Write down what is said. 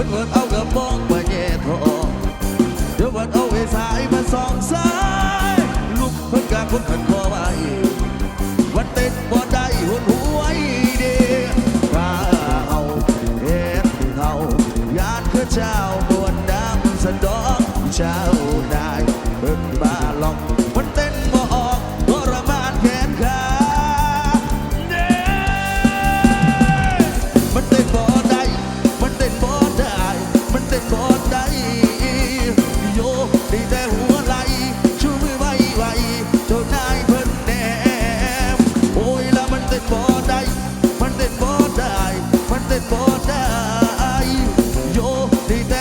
พิ่นเวิร์กเอากระบอกมาแย่ทอเดี๋ยววันเอาไอ้สายมาส่องสายลุกเพิ่นกาพุ่นขันคอไว้วันเต็ดบ่ได้หุ่นหัวเดียข้าเอาเอ็ดเอาญาติข้าเจ้าบวนดำสะดองเจ้าได้เพิ่นมาลอง ต้นได้มันเต้บ่ได้ มันเต้บ่ได้โยได้แต่